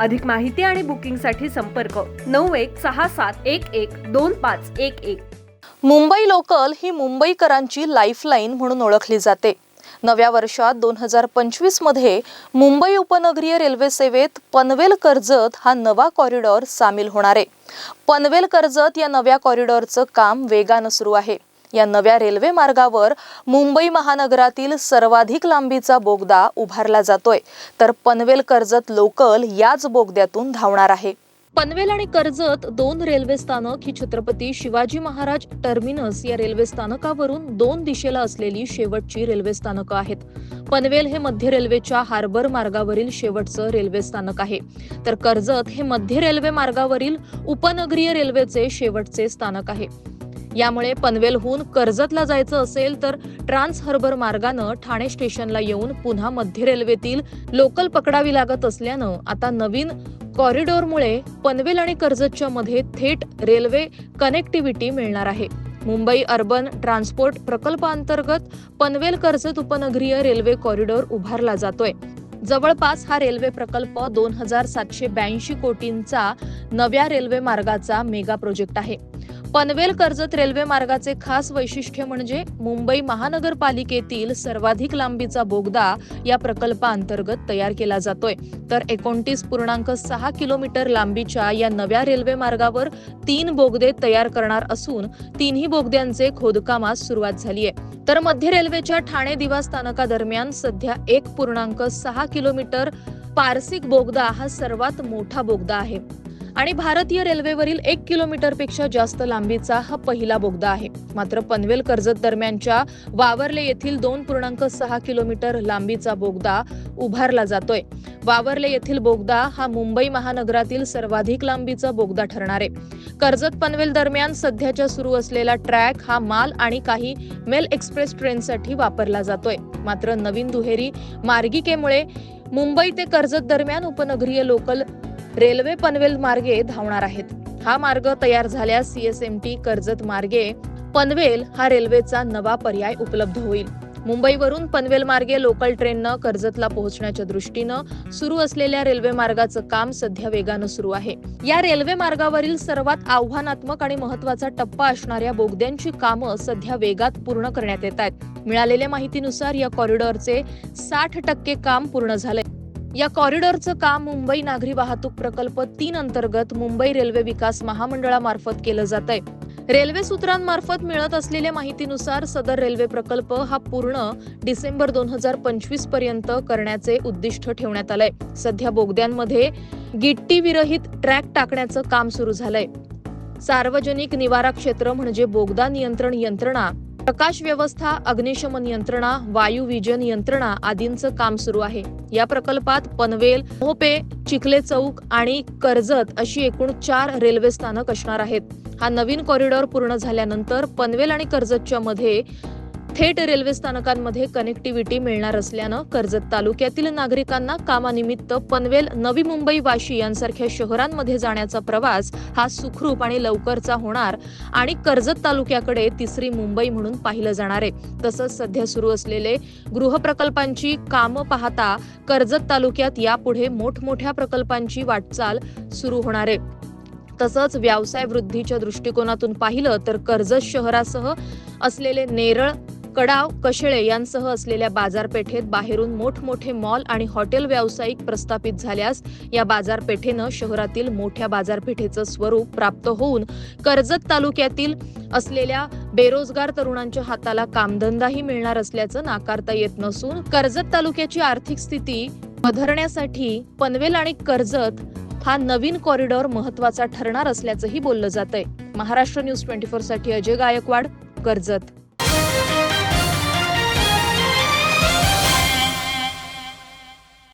अधिक माहिती आणि बुकिंगसाठी संपर्क नऊ एक सहा सात एक एक दोन पाच एक एक. मुंबई लोकल ही मुंबईकरांची लाईफलाईन म्हणून ओळखली जाते. नव्या वर्षात दोन हजार पंचवीसमध्ये मुंबई उपनगरीय रेल्वे सेवेत पनवेल कर्जत हा नवा कॉरिडॉर सामील होणार आहे. पनवेल कर्जत या नव्या कॉरिडॉरचं काम वेगानं सुरू आहे. या नव्या रेल्वे मार्गावर मुंबई महानगरातील सर्वाधिक लांबीचा बोगदा उभारला जातोय. तर पनवेल कर्जत लोकल याच बोगद्यातून धावणार आहे. पनवेल आणि कर्जत दोन रेल्वे स्थानक ही छत्रपती शिवाजी महाराज टर्मिनस या रेल्वे स्थानकावरून दोन दिशेला असलेली शेवटची रेल्वे स्थानकं आहेत. पनवेल हे मध्य रेल्वेच्या हार्बर मार्गावरील शेवटचं रेल्वे स्थानक आहे. तर कर्जत हे मध्य रेल्वे मार्गावरील उपनगरीय रेल्वेचे शेवटचे स्थानक आहे. यामुळे पनवेलहून कर्जतला जायचं असेल तर ट्रान्स हार्बर मार्गानं ठाणे स्टेशनला येऊन पुन्हा मध्य रेल्वेतील लोकल पकडावी लागत असल्यानं आता नवीन कॉरिडॉरमुळे पनवेल आणि कर्जतच्या मध्ये थेट रेल्वे कनेक्टिव्हिटी मिळणार आहे. मुंबई अर्बन ट्रान्सपोर्ट प्रकल्पांतर्गत पनवेल कर्जत उपनगरीय रेल्वे कॉरिडॉर उभारला जातोय. जवळपास हा रेल्वे प्रकल्प दोन हजार सातशे ब्याऐंशी कोटींचा नव्या रेल्वे मार्गाचा मेगा प्रोजेक्ट आहे. पनवेल कर्जत रेल्वे मार्गाचे खास वैशिष्ट्य म्हणजे मुंबई महानगरपालिकेतील सर्वाधिक लांबीचा बोगदा या प्रकल्पाअंतर्गत तयार केला जातोय. तर एकोणतीस पूर्णांक सहा किलोमीटर लांबीच्या या नव्या रेल्वे मार्गावर तीन बोगदे तयार करणार असून तिन्ही बोगद्यांचे खोदकामास सुरुवात झाली आहे तर मध्य रेल्वेच्या ठाणे दिवा स्थानकादरम्यान सध्या एक पूर्णांक सहा किलोमीटर पारसिक बोगदा हा सर्वात मोठा बोगदा आहे. आणि भारतीय रेल्वेवरील एक किलोमीटरपेक्षा जास्त लांबीचा हा पहिला बोगदा आहे. मात्र पनवेल कर्जत दरम्यानच्या वावरले येथील दोन पूर्णांक सहा किलोमीटर लांबीचा बोगदा उभारला जातोय. वावरले येथील बोगदा हा मुंबई महानगरातील सर्वाधिक लांबीचा बोगदा ठरणार आहे. कर्जत पनवेल दरम्यान सध्याच्या सुरू असलेला ट्रॅक हा माल आणि काही मेल एक्सप्रेस ट्रेनसाठी वापरला जातोय. मात्र नवीन दुहेरी मार्गिकेमुळे मुंबई ते कर्जत दरम्यान उपनगरीय लोकल रेल्वे पनवेल मार्गे धावणार आहेत. हा मार्ग तयार झाल्यास सीएसएमटी कर्जत मार्गे पनवेल हा रेल्वेचा नवा पर्याय उपलब्ध होईल. मुंबईवरून पनवेल मार्गे लोकल ट्रेननं कर्जतला पोहोचण्याच्या दृष्टीनं सुरू असलेल्या रेल्वे मार्गाचं काम सध्या वेगानं सुरू आहे. या रेल्वे मार्गावरील सर्वात आव्हानात्मक आणि महत्त्वाचा टप्पा असणाऱ्या बोगद्यांची कामं सध्या वेगात पूर्ण करण्यात येत आहेत. मिळालेल्या माहितीनुसार या कॉरिडॉरचे साठ टक्के काम पूर्ण झालंय. या कॉरिडॉरचं काम मुंबई नागरी वाहतूक प्रकल्प तीन अंतर्गत मुंबई रेल्वे विकास महामंडळामार्फत केलं जात आहे रेल्वे सूत्रांमार्फत मिळत असलेल्या माहितीनुसार सदर रेल्वे प्रकल्प हा पूर्ण डिसेंबर दोन हजार पंचवीसपर्यंत करण्याचे उद्दिष्ट ठेवण्यात आलंय. सध्या बोगद्यांमध्ये गिट्टी विरहित ट्रॅक टाकण्याचं काम सुरू झालंय. सार्वजनिक निवारा क्षेत्र म्हणजे बोगदा नियंत्रण यंत्रणा प्रकाश व्यवस्था अग्निशमन यंत्रणा वायू विजन यंत्रणा आदींचं काम सुरू आहे. या प्रकल्पात पनवेल मोपे चिखले चौक आणि कर्जत अशी एकूण चार रेल्वे स्थानक असणार आहेत. हा नवीन कॉरिडॉर पूर्ण झाल्यानंतर पनवेल आणि कर्जतच्या मध्ये थेट रेल्वे स्थानकांमध्ये कनेक्टिव्हिटी मिळणार असल्यानं कर्जत तालुक्यातील नागरिकांना कामानिमित्त पनवेल नवी मुंबई वाशी यांसारख्या शहरांमध्ये जाण्याचा प्रवास हा सुखरूप आणि लवकरचा होणार आणि कर्जत तालुक्याकडे तिसरी मुंबई म्हणून पाहिलं जाणार आहे. तसंच सध्या सुरू असलेले गृहप्रकल्पांची कामं पाहता कर्जत तालुक्यात यापुढे मोठमोठ्या प्रकल्पांची वाटचाल सुरू होणार आहे. तसंच व्यवसाय वृद्धीच्या दृष्टिकोनातून पाहिलं तर कर्जत शहरासह असलेले नेरळ कडाव कशेळे यांसह असलेल्या बाजारपेठेत बाहेरून मोठमोठे मॉल आणि हॉटेल व्यावसायिक प्रस्थापित झाल्यास या बाजारपेठेनं शहरातील मोठ्या बाजारपेठेचं स्वरूप प्राप्त होऊन कर्जत तालुक्यातील असलेल्या बेरोजगार तरुणांच्या हाताला कामधंदाही मिळणार असल्याचं नाकारता येत नसून कर्जत तालुक्याची आर्थिक स्थिती वधरण्यासाठी पनवेल आणि कर्जत हा नवीन कॉरिडॉर महत्त्वाचा ठरणार असल्याचंही बोललं जात आहे महाराष्ट्र न्यूज ट्वेंटी फोरसाठी अजय गायकवाड कर्जत.